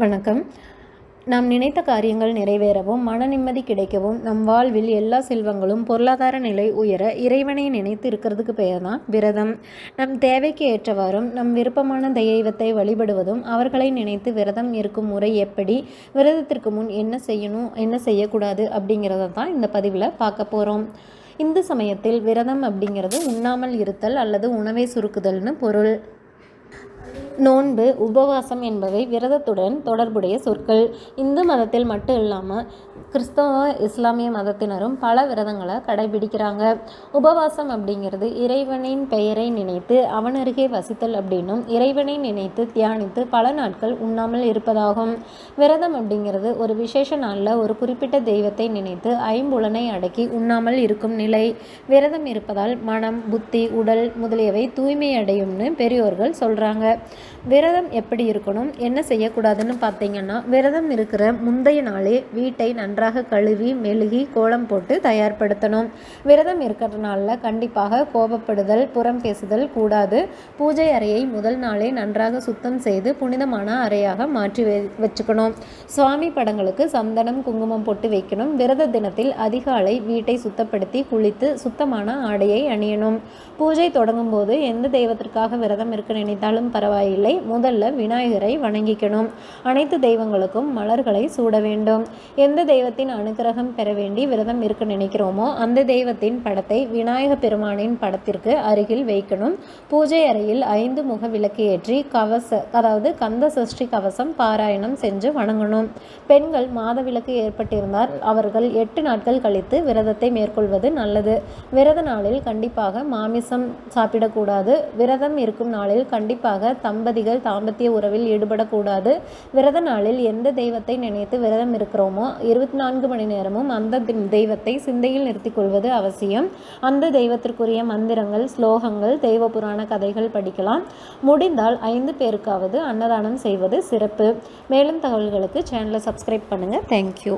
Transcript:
வணக்கம். நாம் நினைத்த காரியங்கள் நிறைவேறவும் மன நிம்மதி கிடைக்கவும் நம் வாழ்வில் எல்லா செல்வங்களும் பொருளாதார நிலை உயர இறைவனை நினைத்து இருக்கிறதுக்கு பெயர் தான் விரதம். நம் தேவைக்கு ஏற்றவாறும் நம் விருப்பமான தெய்வத்தை வழிபடுவதும் அவர்களை நினைத்து விரதம் இருக்கும் முறை எப்படி விரதத்திற்கு முன் என்ன செய்யணும் என்ன செய்யக்கூடாது அப்படிங்கிறத தான் இந்த பதிவில் பார்க்க போகிறோம் இந்து சமயத்தில் விரதம் அப்படிங்கிறது உண்ணாமல் இருத்தல் அல்லது உணவை சுருக்குதல்னு பொருள். நோன்பு உபவாசம் என்பவை விரதத்துடன் தொடர்புடைய சொற்கள். இந்து மதத்தில் மட்டும் இல்லாமல் கிறிஸ்தவ இஸ்லாமிய மதத்தினரும் பல விரதங்களை கடைபிடிக்கிறாங்க. உபவாசம் அப்படிங்கிறது இறைவனின் பெயரை நினைத்து அவனருகே வசித்தல் அப்படின்னும் இறைவனை நினைத்து தியானித்து பல நாட்கள் உண்ணாமல் இருப்பதாகும். விரதம் அப்படிங்கிறது ஒரு விசேஷ நாளில் ஒரு குறிப்பிட்ட தெய்வத்தை நினைத்து ஐம்புலனை அடக்கி உண்ணாமல் இருக்கும் நிலை. விரதம் இருப்பதால் மனம் புத்தி உடல் முதலியவை தூய்மை அடையும்னு பெரியோர்கள் சொல்கிறாங்க விரதம் எப்படி இருக்கணும் என்ன செய்யக்கூடாதுன்னு பார்த்தீங்கன்னா விரதம் இருக்கிற முந்தைய நாளே வீட்டை நன்றாக கழுவி மெழுகி கோலம் போட்டு தயார்படுத்தணும். விரதம் இருக்கிற நாளில் கண்டிப்பாக கோபப்படுதல் புறம் பேசுதல் கூடாது. பூஜை அறையை முதல் நாளே நன்றாக சுத்தம் செய்து புனிதமான அறையாக மாற்றி வச்சுக்கணும். சுவாமி படங்களுக்கு சந்தனம் குங்குமம் போட்டு வைக்கணும். விரத தினத்தில் அதிகாலை வீட்டை சுத்தப்படுத்தி குளித்து சுத்தமான ஆடையை அணியணும். பூஜை தொடங்கும் போது எந்த தெய்வத்திற்காக விரதம் இருக்க நினைத்தாலும் பரவாயில்லை. முதல்ல விநாயகரை வணங்கிக்கணும். அனைத்து தெய்வங்களுக்கும் மலர்களை சூட வேண்டும். எந்த தெய்வத்தின் அனுகிரகம் பெற வேண்டி விரதம் இருக்க நினைக்கிறோமோ அந்த தெய்வத்தின் படத்தை விநாயக பெருமானின் படத்திற்கு அருகில் வைக்கணும். பூஜை அறையில் ஐந்து முக விளக்கு ஏற்றி கவச அதாவது கந்த சஷ்டி கவசம் பாராயணம் செஞ்சு வணங்கணும். பெண்கள் மாத விளக்கு ஏற்பட்டிருந்தால் அவர்கள் எட்டு நாட்கள் கழித்து விரதத்தை மேற்கொள்வது நல்லது. விரத நாளில் கண்டிப்பாக மாமிசம் சாப்பிடக்கூடாது. விரதம் இருக்கும் நாளில் கண்டிப்பாக தம்பதிகள் தாம்பத்திய உறவில் ஈடுபடக்கூடாது. விரத நாளில் எந்த தெய்வத்தை நினைத்து விரதம் இருக்கிறோமோ இருபத்தி நான்கு மணி நேரமும் அந்த தெய்வத்தை சிந்தையில் நிறுத்திக் கொள்வது அவசியம். அந்த தெய்வத்திற்குரிய மந்திரங்கள் ஸ்லோகங்கள் தெய்வ புராண கதைகள் படிக்கலாம். முடிந்தால் ஐந்து பேருக்காவது அன்னதானம் செய்வது சிறப்பு. மேலும் தகவல்களுக்கு சேனலை சப்ஸ்கிரைப் பண்ணுங்கள் தேங்க்யூ